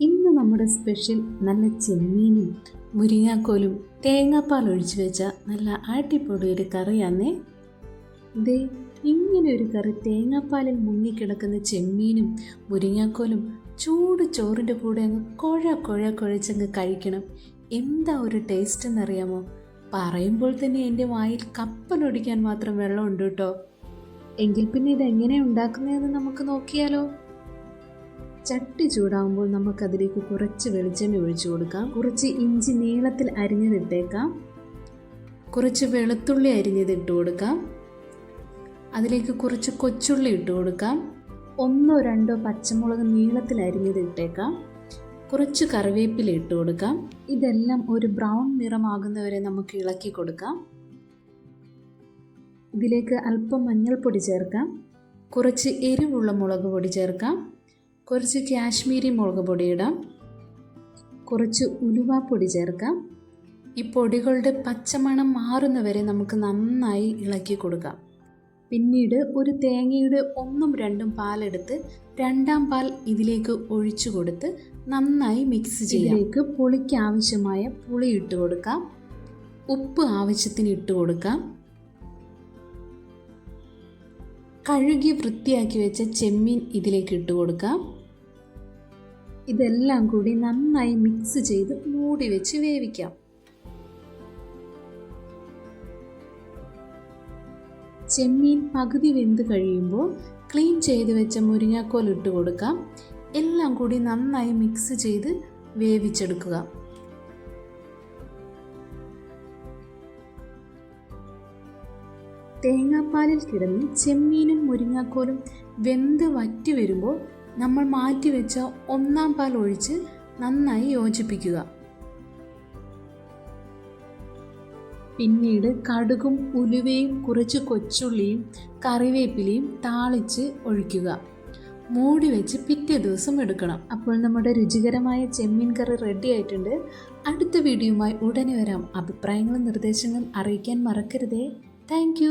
ഇന്ന് നമ്മുടെ സ്പെഷ്യൽ നല്ല ചെമ്മീനും മുരിങ്ങാക്കോലും തേങ്ങാപ്പാൽ ഒഴിച്ചു വെച്ച നല്ല ആട്ടിപ്പൊടി ഒരു കറിയാന്നേ. ദേ ഇങ്ങനെ ഒരു കറി തേങ്ങാപ്പാലിൽ മുങ്ങിക്കിടക്കുന്ന ചെമ്മീനും മുരിങ്ങാക്കോലും ചൂട് ചോറിന്റെ കൂടെ അങ്ങ് കുഴ കുഴ കുഴച്ചങ്ങ് കഴിക്കണം. എന്താ ഒരു ടേസ്റ്റ് എന്നറിയാമോ? പറയുമ്പോൾ തന്നെ എന്റെ വായിൽ കപ്പലൊടിക്കാൻ മാത്രം വെള്ളമുണ്ട് കേട്ടോ. എങ്കിൽ പിന്നെ ഇതെങ്ങനെ ഉണ്ടാക്കുന്നതെന്ന് നമുക്ക് നോക്കിയാലോ? ചട്ടി ചൂടാകുമ്പോൾ നമുക്കതിലേക്ക് കുറച്ച് വെളിച്ചെണ്ണ ഒഴിച്ചു കൊടുക്കാം. കുറച്ച് ഇഞ്ചി നീളത്തിൽ അരിഞ്ഞതിട്ടേക്കാം. കുറച്ച് വെളുത്തുള്ളി അരിഞ്ഞത് ഇട്ട് കൊടുക്കാം. അതിലേക്ക് കുറച്ച് കൊച്ചുള്ളി ഇട്ട് കൊടുക്കാം. ഒന്നോ രണ്ടോ പച്ചമുളക് നീളത്തിൽ അരിഞ്ഞത് ഇട്ടേക്കാം കുറച്ച് കറിവേപ്പില ഇട്ട് കൊടുക്കാം. ഇതെല്ലാം ഒരു ബ്രൗൺ നിറമാകുന്നവരെ നമുക്ക് ഇളക്കി കൊടുക്കാം. ഇതിലേക്ക് അല്പം മഞ്ഞൾപ്പൊടി ചേർക്കാം. കുറച്ച് എരിവുള്ള മുളക് പൊടി ചേർക്കാം. കുറച്ച് കാശ്മീരി മുളക് പൊടി ഇടാം കുറച്ച് ഉലുവാപ്പൊടി ചേർക്കാം. ഈ പൊടികളുടെ പച്ചമണം മാറുന്നവരെ നമുക്ക് നന്നായി ഇളക്കി കൊടുക്കാം. പിന്നീട് ഒരു തേങ്ങയുടെ ഒന്നും രണ്ടും പാലെടുത്ത് രണ്ടാം പാൽ ഇതിലേക്ക് ഒഴിച്ചു കൊടുത്ത് നന്നായി മിക്സ് ചെയ്യാം. ഇതിലേക്ക് പുളിക്ക് ആവശ്യമായ പുളി ഇട്ട് കൊടുക്കാം. ഉപ്പ് ആവശ്യത്തിന് ഇട്ട് കൊടുക്കാം. കഴുകി വൃത്തിയാക്കി വെച്ച ചെമ്മീൻ ഇതിലേക്ക് ഇട്ട് കൊടുക്കാം. ഇതെല്ലാം കൂടി നന്നായി മിക്സ് ചെയ്ത് മൂടി വെച്ച് വേവിക്കാം. ചെമ്മീൻ പകുതി വെന്ത് കഴിയുമ്പോൾ ക്ലീൻ ചെയ്ത് വെച്ച മുരിങ്ങാക്കോൽ ഇട്ട് കൊടുക്കാം. എല്ലാം കൂടി നന്നായി മിക്സ് ചെയ്ത് വേവിച്ചെടുക്കുക. തേങ്ങാപ്പാലിൽ കിടന്ന് ചെമ്മീനും മുരിങ്ങാക്കോലും വെന്ത് വറ്റി വരുമ്പോൾ നമ്മൾ മാറ്റി വെച്ച ഒന്നാം പാൽ ഒഴിച്ച് നന്നായി യോജിപ്പിക്കുക. പിന്നീട് കടുകും ഉലുവയും കുറച്ച് കൊച്ചുള്ളിയും കറിവേപ്പിലയും താളിച്ച് ഒഴിക്കുക. മൂടി വെച്ച് പിറ്റേ ദിവസം എടുക്കണം. അപ്പോൾ നമ്മുടെ രുചികരമായ ചെമ്മീൻ കറി റെഡി ആയിട്ടുണ്ട്. അടുത്ത വീഡിയോയുമായി ഉടനെ വരാം. അഭിപ്രായങ്ങളും നിർദ്ദേശങ്ങളും അറിയിക്കാൻ മറക്കരുതേ. താങ്ക്